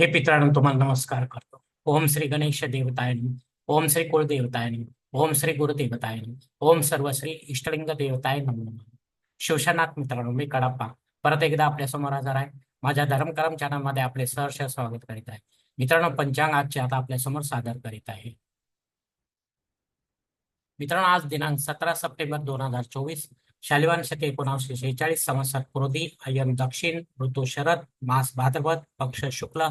हे पितरांनो तुम्हाला नमस्कार करतो. ओम श्री गणेश देवताय ओम श्री कुलदेवताय ओम श्री गुरुदेवताय ओम सर्व श्री इष्टलिंग देवताय नमो नमः. शिवशनाथ मित्रांनो मी कडप्पा. परत एकदा आपल्यासमोर हजर आहे. माझ्या धर्मकरम चॅनलमध्ये आपले सहर्ष स्वागत करीत आहे. मित्रांनो पंचांग आजचे आता आपल्यासमोर सादर करीत आहे. मित्रांनो आज दिनांक सतरा सप्टेंबर दोन हजार चोवीस शालिवान शके शेहेचाळीस संवत्सर क्रोधी अयन दक्षिण ऋतू शरद मास भाद्रपद पक्ष शुक्ल.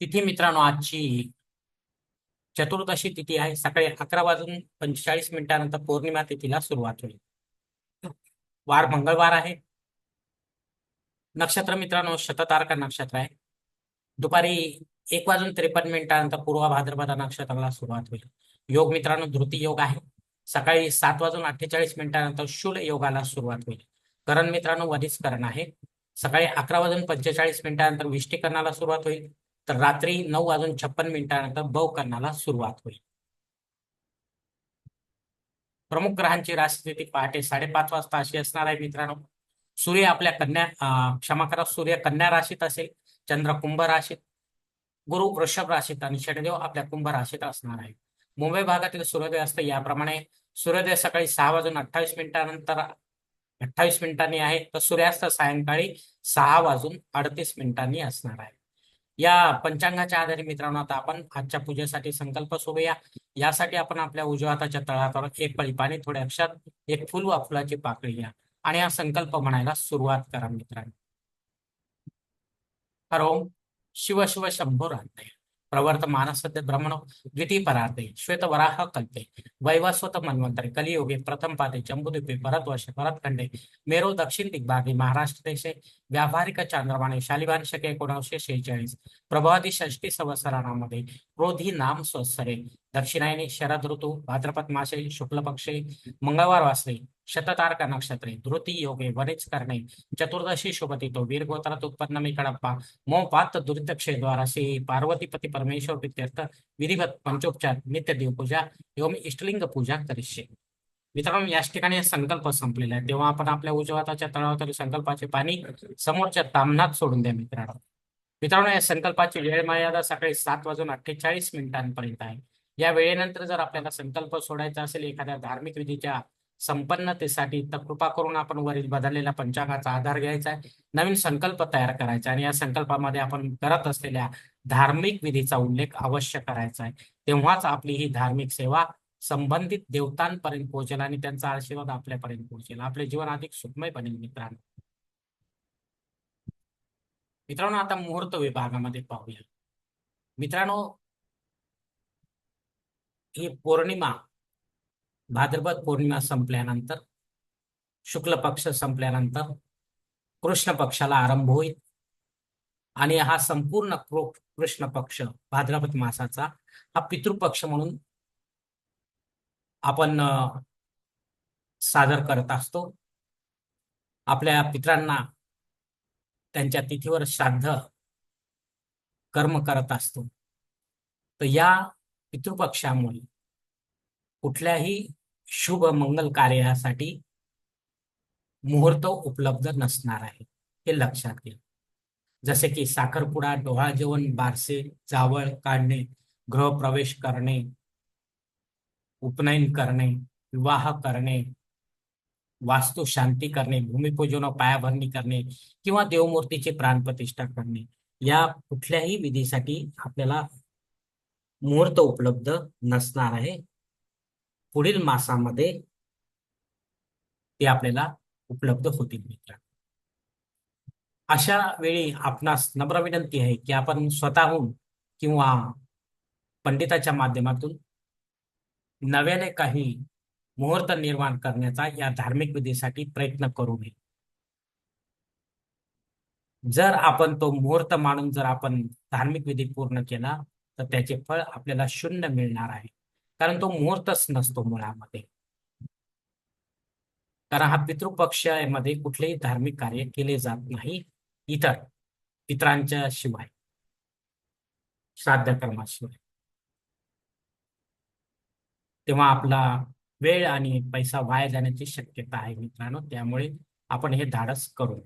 तिथी मित्रांनो आजची चतुर्दशी तिथी आहे. सकाळी अकरा वाजून पंचेचाळीस मिनिटानंतर पौर्णिमा तिथीला सुरुवात होईल. वार मंगळवार आहे. नक्षत्र मित्रांनो शततारका नक्षत्र आहे. दुपारी एक वाजून त्रेपन्न मिनिटानंतर पूर्व भाद्रपद नक्षत्राला सुरुवात होईल. योग मित्रांनो धृती योग आहे. सकाळी सात वाजून अठ्ठेचाळीस मिनिटानंतर शूल योगाला सुरुवात होईल. करण मित्रांनो वधीच करण आहे. सकाळी अकरा वाजून पंचेचाळीस मिनिटानंतर विष्टीकरणाला सुरुवात होईल. तर रात्री नऊ वाजून छप्पन मिनिटानंतर भवकरणाला सुरुवात होईल. प्रमुख ग्रहांची राशीस्थिती पहाटे साडेपाच वाजता अशी असणार आहे मित्रांनो. सूर्य आपल्या कन्या क्षमा करा. सूर्य कन्या राशीत असेल. चंद्र कुंभ राशीत. गुरु वृषभ राशीत आणि शनिदेव आपल्या कुंभ राशीत असणार आहे मुंबई भागातील सूर्योदय असतं. याप्रमाणे सूर्योदय सकाळी सहा वाजून अठ्ठावीस मिनिटानंतर अठ्ठावीस मिनिटांनी आहे. तर सूर्यास्त सायंकाळी सहा वाजून अडतीस मिनिटांनी असणार आहे. या पंचांगाच्या आधारे मित्रांनो आता आपण आजच्या पूजेसाठी संकल्प सोडूया. यासाठी आपण आपल्या उजव्या हाताच्या तळहातावर एक पळी पाणी थोड्या अक्षर एक फुल वा फुलाची पाकळी घ्या. आणि हा संकल्प म्हणायला सुरुवात करा मित्रांनो. हरोम शिव शंभो राधे। प्रवर्तमान सद्य ब्रह्मणो द्वितीय परार्थे श्वेत वराह कल्पे। वैवस्वत मन्वंतरे कलियुगे प्रथम पाते जम्बुद्वीपे भरतवर्षे भरतखंडे मेरो दक्षिण दिग्भागे महाराष्ट्र देशे। व्यावहारिक चांद्रमाने शालिवान शके एकोणीसशे शेहेचाळीस। प्रभादी षष्टी संवत्सरामध्ये क्रोधी नाम संवत्सरे दक्षिणायने शरद ऋतू भाद्रपद मासे शुक्ल पक्षे मंगळवार वासरे। शततारका नक्षत्रे धृती योगे वनिच करणे चतुर्दशी शुभतितो वीरगोत्रात उत्पन्न मी कडप्पा मोपात दुर्दक्षे द्वारा श्री पार्वतीपती परमेश्वर प्रित्यर्थ विधिवत पंचोपचार नित्य देवपूजा एवं इष्टलिंग पूजा करिष्ये. मित्रांनो याच ठिकाणी संकल्प संपलेला आहे. तेव्हा आपण आपल्या उजव्या हाताच्या तळावर संकल्पाचे पाणी समोरच्या तामनात सोडून द्या मित्रांनो. मित्रांनो या संकल्पाची वेळ मर्यादा सकाळी सात वाजून अठ्ठेचाळीस मिनिटांपर्यंत आहे. या वेळेनंतर जर आपल्याला संकल्प सोडायचा असेल एखाद्या धार्मिक विधीच्या संपन्नतेसाठी तर कृपा करून आपण वरील बदललेल्या पंचांगाचा आधार घ्यायचा आहे. नवीन संकल्प तयार करायचा आणि या संकल्पामध्ये आपण करत असलेल्या धार्मिक विधीचा उल्लेख अवश्य करायचा आहे. तेव्हाच आपली ही धार्मिक सेवा संबंधित देवतांपर्यंत पोहोचेल आणि त्यांचा आशीर्वाद आपल्यापर्यंत पोहोचेल. आपले जीवन अधिक सुखमय बनेल मित्रांनो. मित्रांनो आता मुहूर्त विभागामध्ये पाहूया. मित्रांनो ही पौर्णिमा भाद्रपद पौर्णिमा संपल्यानंतर शुक्ल पक्ष संपल्यानंतर कृष्ण पक्षाला आरंभ होईल. आणि हा संपूर्ण कृष्ण पक्ष भाद्रपद मासाचा हा पितृपक्ष म्हणून आपण सादर करत असतो. आपल्या पित्रांना त्यांच्या तिथीवर श्राद्ध कर्म करत असतो. तर या पितृपक्षामुळे कुठल्याही शुभ मंगल कार्यासाठी मुहूर्त उपलब्ध नसणार आहे हे लक्षात घ्या. जसे की साखरपुडा डोहाळ जेवण बारसे जावळ काढणे गृहप्रवेश करणे उपनयन करणे विवाह करणे वास्तू शांती करणे भूमिपूजन पायाभरणी करणे किंवा देवमूर्तीची प्राणप्रतिष्ठा करणे या कुठल्याही विधीसाठी आपल्याला मुहूर्त उपलब्ध नसणार आहे पुढील मासामध्ये ते आपल्याला उपलब्ध होतील मित्र अशा वेळी आपणास नम्र विनंती आहे की आपण स्वतःहून किंवा पंडिताच्या माध्यमातून नव्याने काही मुहूर्त निर्माण करण्याचा या धार्मिक विधीसाठी प्रयत्न करू नये. जर आपण तो मुहूर्त मानून जर आपण धार्मिक विधी पूर्ण केला तर त्याचे फळ आपल्याला शून्य मिळणार आहे. कारण तो मुहूर्तच नसतो मुळामध्ये. कारण हा पितृपक्षामध्ये कुठलेही धार्मिक कार्य केले जात नाही इतर पित्रांच्या शिवाय श्राद्ध कर्माशिवाय. तेव्हा आपला वेळ आणि पैसा वाया जाण्याची शक्यता आहे मित्रांनो त्यामुळे आपण हे धाडस करू.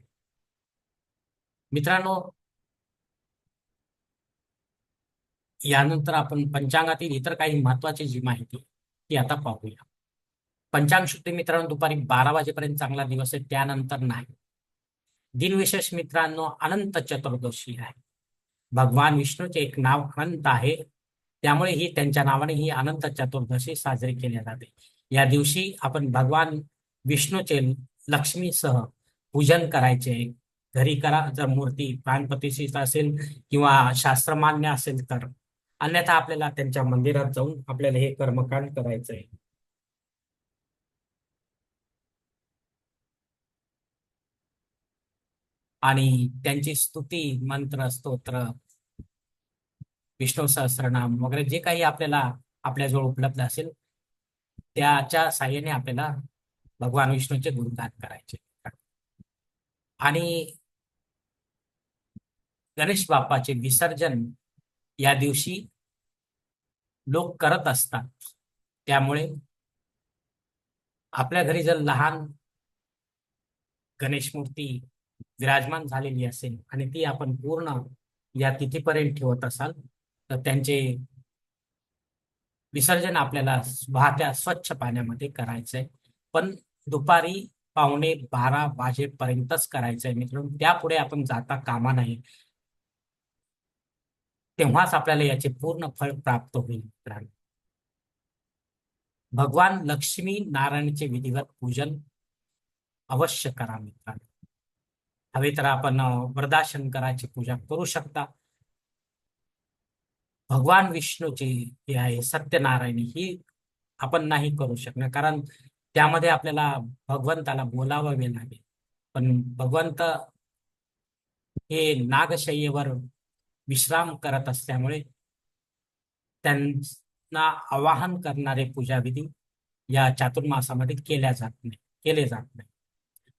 मित्रांनो यानंतर आपण पंचांगातील इतर काही महत्वाची जी माहिती ती आता पाहूया. पंचांग शुद्धी मित्रांनो दुपारी बारा वाजेपर्यंत चांगला दिवस आहे त्यानंतर नाही. दिनविशेष मित्रांनो अनंत चतुर्दशी आहे. भगवान विष्णूचे एक नाव अनंत आहे. त्यामुळे ही त्यांच्या नावाने ही अनंत चतुर्दशी साजरी केली जाते. या दिवशी आपण भगवान विष्णूचे लक्ष्मीसह पूजन करायचे. घरी करा जर मूर्ती प्राणपतीशी असेल किंवा शास्त्रमान्य असेल तर. अन्यथा आपल्याला त्यांच्या मंदिरात जाऊन आपल्याला हे कर्मकांड करायचं आहे आणि त्यांची स्तुती मंत्र स्तोत्र विष्णू सहस्रनाम वगैरे जे काही आपल्याला आपल्याजवळ उपलब्ध असेल त्याच्या साह्याने आपल्याला भगवान विष्णूचे गुणगान करायचे. आणि गणेश बाप्पाचे विसर्जन या दिवशी लोक करत असतात. त्यामुळे आपल्या घरी जर लहान गणेश मूर्ती विराजमान झालेली असेल आणि ती आपण पूर्ण या तिथीपर्यंत ठेवत असाल तर त्यांचे विसर्जन आपल्याला वाहत्या स्वच्छ पाण्यामध्ये करायचंय. पण दुपारी पावणे बारा वाजेपर्यंतच करायचंय मित्रांनो. त्यापुढे आपण जाता कामा नाही तेव्हाच आपल्याला याचे पूर्ण फळ प्राप्त होईल मित्रांनो. भगवान लक्ष्मी नारायणचे विधिवत पूजन अवश्य करा मित्रांनो. हवे तर आपण वरदा शंकराची पूजा करू शकता. भगवान विष्णूची हे आहे सत्यनारायणी ही आपण नाही करू शकणार कारण त्यामध्ये आपल्याला भगवंताला बोलावावे लागेल. पण भगवंत हे नागशय्येवर विश्राम करत असल्यामुळे त्यांना आवाहन करणारे पूजाविधी या चातुर्मासामध्ये केल्या जात नाही केले जात नाही.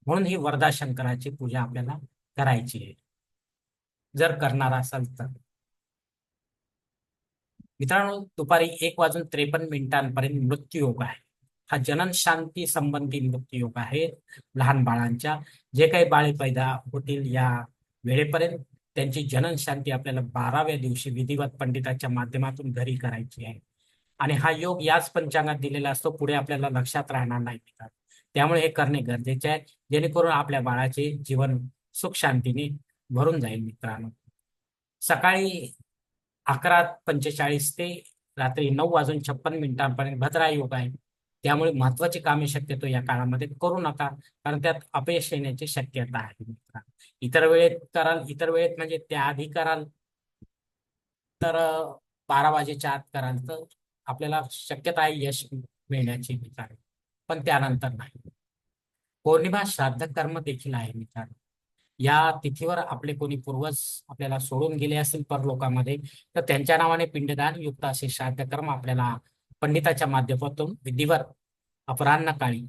म्हणून ही वरदा शंकराची पूजा आपल्याला करायची आहे. जर करणार असाल तर. मित्रांनो दुपारी एक वाजून त्रेपन्न मिनिटांपर्यंत मृत्यूयोग आहे. हा जनन शांती संबंधी मृत्यूयोग आहे लहान बाळांच्या. जे काही बाळे पैदा होतील या वेळेपर्यंत त्यांची जननशांती आपल्याला बाराव्या दिवशी विधिवत पंडिताच्या माध्यमातून घरी करायची आहे. आणि हा योग याच पंचांगात दिलेला असतो पुढे आपल्याला लक्षात राहणार नाही. त्यामुळे हे करणे गरजेचे आहे जेणेकरून आपल्या बाळाचे जीवन सुख शांतीने भरून जाईल मित्रांनो. सकाळी अकरा पंचेचाळीस ते रात्री नऊ वाजून छप्पन मिनिटांपर्यंत भद्रा योग आहे. त्यामुळे महत्वाची कामे शक्यतो या काळामध्ये करू नका कारण त्यात अपयश येण्याची शक्यता आहे. इतर वेळेत कराल इतर वेळेत म्हणजे त्याआधी कराल तर बारा वाजेच्या आत कराल तर आपल्याला शक्यता आहे यश मिळण्याची मित्रांनो पण त्यानंतर नाही. पौर्णिमा श्राद्ध कर्म देखील आहे मित्रांनो या तिथीवर आपले कोणी पूर्वज आपल्याला सोडून गेले असतील परलोकामध्ये तर त्यांच्या नावाने पिंडदान युक्त असे श्राद्ध कर्म आपल्याला पंडिताच्या माध्यमातून विधीवर अपराह्न काळी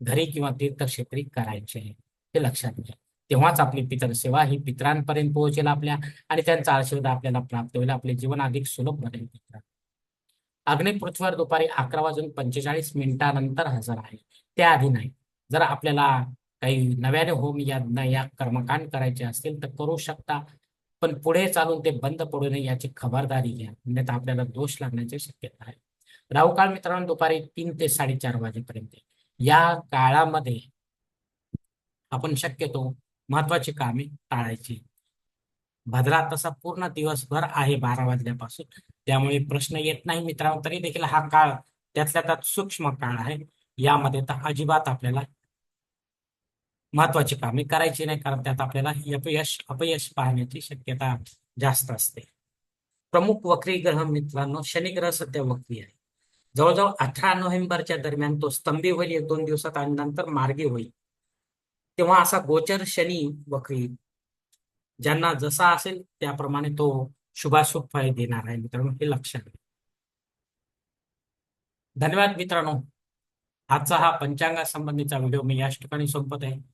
घरी किंवा तीर्थक्षेत्री करायचे. आहे हे लक्षात घ्या. तेव्हाच आपली पितर सेवा ही पितरांपर्यंत पोहोचेल आपल्या आणि त्यांचा आशीर्वाद आपल्याला प्राप्त होईल. आपले जीवन अधिक सुलभ बनेल. मित्र अग्नि पृथ्वीवर दुपारी अकरा वाजून पंचेचाळीस मिनिटानंतर हजर आहे. त्याआधी नाही. जर आपल्याला काही नव्याने होम या या कर्मकांड करायचे असतील तर करू शकता. पण पुढे चालून ते बंद पडू नये याची खबरदारी घ्या. अन्यथा आपल्याला दोष लागण्याची शक्यता आहे. राहुकाळ मित्रांनो दुपारी तीन ते साडेचार वाजेपर्यंत. या काळामध्ये आपण शक्यतो महत्वाची कामे टाळायची. भद्रा तसा पूर्ण दिवसभर आहे बारा वाजल्यापासून. त्यामुळे प्रश्न येत नाही मित्रांनो तरी देखील हा काळ त्यातल्या त्यात सूक्ष्म काळ आहे. यामध्ये तर अजिबात आपल्याला महत्वाची कामे करायची नाही कारण त्यात आपल्याला अपयश अपयश पाहण्याची शक्यता जास्त असते. प्रमुख वक्री ग्रह मित्रांनो शनिग्रह सध्या वक्री आहे. जवळजवळ अठरा नोव्हेंबरच्या दरम्यान तो स्तंभी होईल एक दोन दिवसात आणि नंतर मार्गी होईल. तेव्हा असा गोचर शनी वक्री ज्यांना जसा असेल त्याप्रमाणे तो शुभाशुभ फळ देणार आहे मित्रांनो हे लक्षात धन्यवाद मित्रांनो. आजचा हा पंचांगा संबंधीचा व्हिडिओ मी याच ठिकाणी संपत आहे.